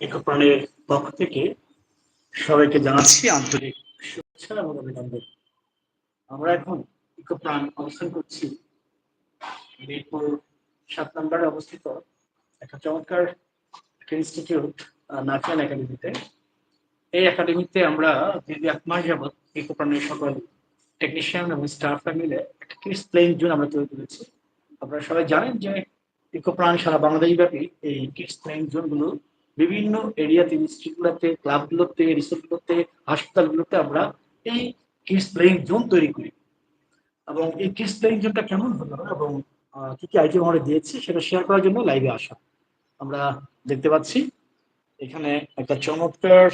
একপ্রাণের পক্ষ থেকে সবাইকে জানাচ্ছি আন্তরিক শুভেচ্ছা এবং অভিনন্দন। আমরা এখন ইকোপ্রাণ অবস্থান করছি। মিরপুর সাত নম্বরে অবস্থিত একটা চমৎকার ইনস্টিটিউট নাচিয়ান একাডেমিতে এই একাডেমিতে আমরা দীর্ঘ এক মাস যাবৎ ইকোপ্রাণের সকল টেকনিশিয়ান এবং স্টাফরা মিলে একটা কিডস প্লেইং জোন আমরা তৈরি করেছি। আপনারা সবাই জানেন যে ইকোপ্রাণ সারা বাংলাদেশ ব্যাপী এই কিডস প্লেইং জোনগুলো বিভিন্ন এরিয়াতে ইনস্টিটিউটগুলোতে ক্লাবগুলোতে রিসোর্টগুলোতে হাসপাতালগুলোতে আমরা এই কিডস প্লেইং জোন তৈরি করি। এবং এই কিডস প্লেইং জোনটা কেমন হলো এবং কি কি আইটেম আমরা দিয়েছি সেটা শেয়ার করার জন্য লাইভে আসা আমরা দেখতে পাচ্ছি, এখানে একটা চমৎকার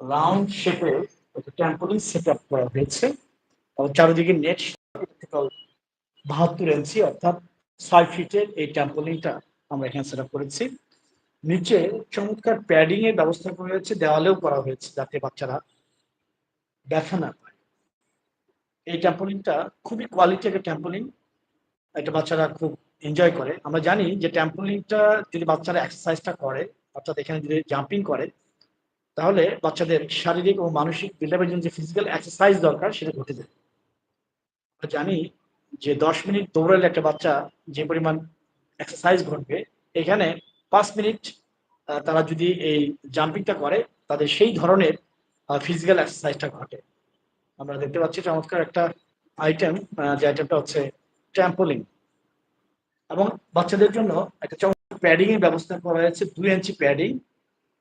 রাউন্ড শেপের একটা ট্যাম্পোলিন সেট আপ করা হয়েছে। চারিদিকে নেট বাহাত্তর ইঞ্চি অর্থাৎ ছয় ফিটের এই ট্যাম্পোলিনটা আমরা এখানে সেট করেছি। নিচে চমৎকার প্যাডিং এর ব্যবস্থা করা হয়েছে দেওয়ালেও করা হয়েছে যাতে বাচ্চারা ব্যথা না পায়। এই ট্যাম্পোলিনটা খুবই কোয়ালিটি একটা ট্যাম্পোলিন এটা বাচ্চারা খুব এনজয় করে। আমরা জানি যে ট্যাম্পোলিনটা যদি বাচ্চারা এক্সারসাইজটা করে, অর্থাৎ এখানে যদি জাম্পিং করে, তাহলে বাচ্চাদের শারীরিক ও মানসিক বিল্ডাপের জন্য যে ফিজিক্যাল এক্সারসাইজ দরকার, সেটা ঘটে যায়। আমরা জানি যে দশ মিনিট দৌড়ালে একটা বাচ্চা যে পরিমাণ এক্সারসাইজ ঘটবে। এখানে পাঁচ মিনিট তারা যদি এই জাম্পিংটা করে, তাদের সেই ধরনের ফিজিক্যাল এক্সারসাইজটা ঘটে। আমরা দেখতে পাচ্ছি চমৎকার একটা আইটেম যে আইটেমটা হচ্ছে ট্যাম্পোলিং এবং বাচ্চাদের জন্য একটা চমৎকার প্যাডিং এর ব্যবস্থা করা হয়েছে, দুই ইঞ্চি প্যাডিং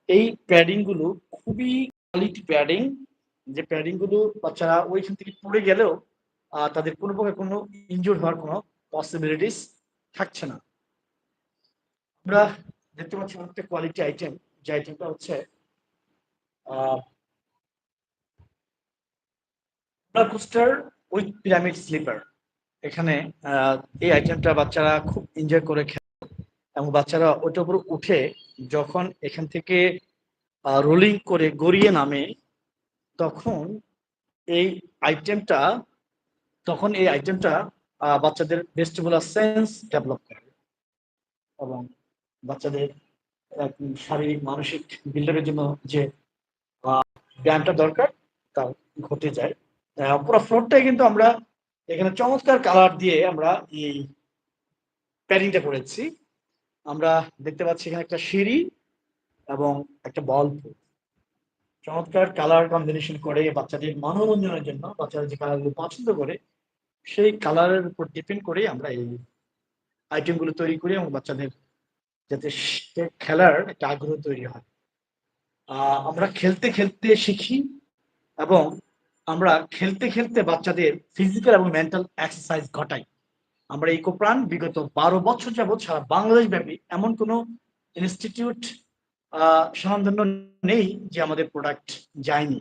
এই প্যাডিংগুলো খুবই কোয়ালিটি প্যাডিং যে প্যাডিংগুলো বাচ্চারা ওইখান থেকে পড়ে গেলেও তাদের কোনো প্রকার কোনো ইনজুর হওয়ার কোনো পসিবিলিটিস থাকছে না। আমরা দেখতে পাচ্ছি একটা কোয়ালিটি আইটেম যে আইটেমটা হচ্ছে কোস্টার উইথ পিরামিড স্লিপার এখানে এই আইটেমটা বাচ্চারা খুব এনজয় করে খেলে এবং বাচ্চারা ওটার উপর উঠে যখন এখান থেকে রোলিং করে গড়িয়ে নামে, তখন এই আইটেমটা তখন এই আইটেমটা বাচ্চাদের ভেস্টিবুলার সেন্স ডেভেলপ করে এবং বাচ্চাদের শারীরিক, মানসিক বিল্ডারের জন্য যে ব্যায়ামটা দরকার, তা ঘটে যায়। পুরো ফ্লোরটাই কিন্তু আমরা এখানে চমৎকার কালার দিয়ে আমরা এই প্যাডিংটা করেছি। আমরা দেখতে পাচ্ছি এখানে একটা সিঁড়ি এবং একটা বল চমৎকার কালার কম্বিনেশন করে বাচ্চাদের মনোরঞ্জনের জন্য, বাচ্চারা যে কালারগুলো পছন্দ করে, সেই কালারের উপর ডিপেন্ড করে আমরা এই আইটেমগুলো তৈরি করি এবং বাচ্চাদের যাতে খেলার একটা আগ্রহ তৈরি হয়। আহ, আমরা খেলতে খেলতে শিখি এবং আমরা খেলতে খেলতে বাচ্চাদের ফিজিক্যাল এবং মেন্টাল এক্সারসাইজ ঘটাই। আমরা ইকোপ্রাণ বিগত বারো বছর যাবৎ সারা বাংলাদেশ ব্যাপী এমন কোনো ইনস্টিটিউট সন্ধান নেই যে আমাদের প্রোডাক্ট যায়নি।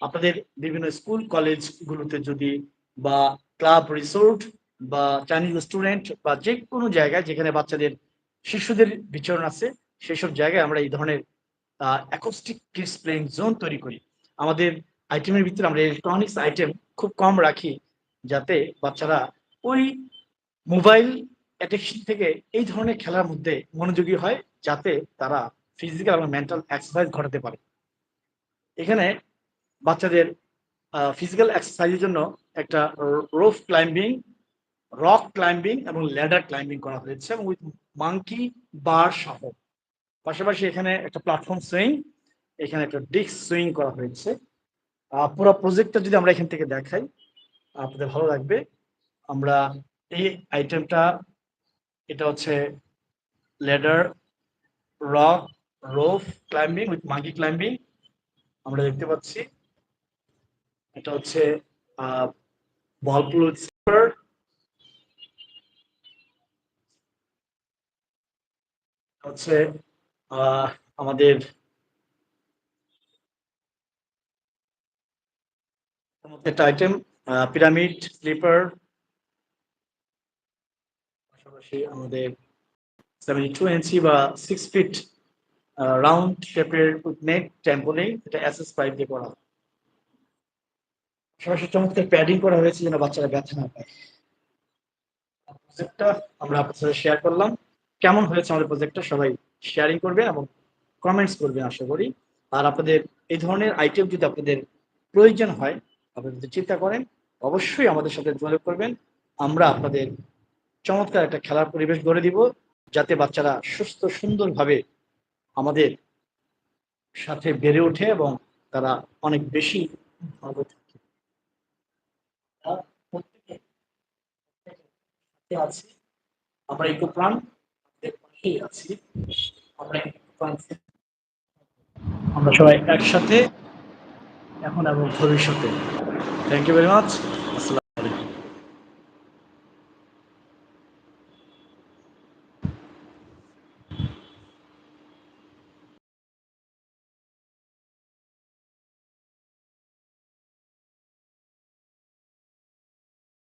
আপনাদের বিভিন্ন স্কুল কলেজ গুলোতে যদি বা ক্লাব রিসোর্ট বা চাইনিজ রেস্টুরেন্ট বা যে কোনো জায়গায় যেখানে বাচ্চাদের শিশুদের বিচরণ আছে, সেসব জায়গায় আমরা এই ধরনের অ্যাকোস্টিক কিডস প্লেইং জোন তৈরি করি। আমাদের আইটেমের ভিতরে আমরা ইলেকট্রনিক্স আইটেম খুব কম রাখি যাতে বাচ্চারা ওই মোবাইল অ্যাডিকশন থেকে এই ধরনের খেলার মধ্যে মনোযোগী হয়, যাতে তারা ফিজিক্যাল এবং মেন্টাল এক্সারসাইজ ঘটাতে পারে। এখানে বাচ্চাদের ফিজিক্যাল এক্সারসাইজের জন্য একটা রোফ ক্লাইম্বিং রক ক্লাইম্বিং এবং ল্যাডার ক্লাইম্বিং করা হয়েছে এবং উইথ মাঙ্কি বার সহ পাশাপাশি এখানে একটা প্ল্যাটফর্ম সুইং এখানে একটা ডিস্ক সুইং করা হয়েছে। পুরো প্রজেক্টটা যদি আমরা এখান থেকে দেখাই আপনাদের ভালো লাগবে। আমরা এই আইটেমটা এটা হচ্ছে ladder rock rope climbing with monkey climbing আমরা দেখতে পাচ্ছি, এটা হচ্ছে বল পুল স্লিপার হচ্ছে আমাদের একটা আইটেম পিরামিড স্লিপার পাশাপাশি আমাদের সেভেন্টি টু ইঞ্চি বা সিক্স ফিট রাউন্ড শেপের নেক টেম্পোলিং এটা এসএস পাইপ দিয়ে করা। পাশাপাশি চমৎকার প্যাডিং করা হয়েছে যেন বাচ্চারা ব্যথা না পায়। প্রজেক্টটা আমরা আপনার সাথে শেয়ার করলাম। কেমন হয়েছে আমাদের প্রজেক্টটা সবাই শেয়ারিং করবেন এবং কমেন্টস করবেন আশা করি। আর আপনাদের এই ধরনের আইটেম যদি আপনাদের প্রয়োজন হয় আপনারা যদি চিন্তা করেন, অবশ্যই আমাদের সাথে যোগাযোগ করবেন। আমরা আপনাদের চমৎকার একটা খেলার পরিবেশ গড়ে দিব, যাতে বাচ্চারা সুস্থ, সুন্দরভাবে আমাদের সাথে বেড়ে ওঠে এবং তারা অনেক বেশি ভালো থাকে। আমরা ইকো প্রাণ আমরা আমরা সবাই একসাথে এখন এবং ভবিষ্যতে। Thank you very much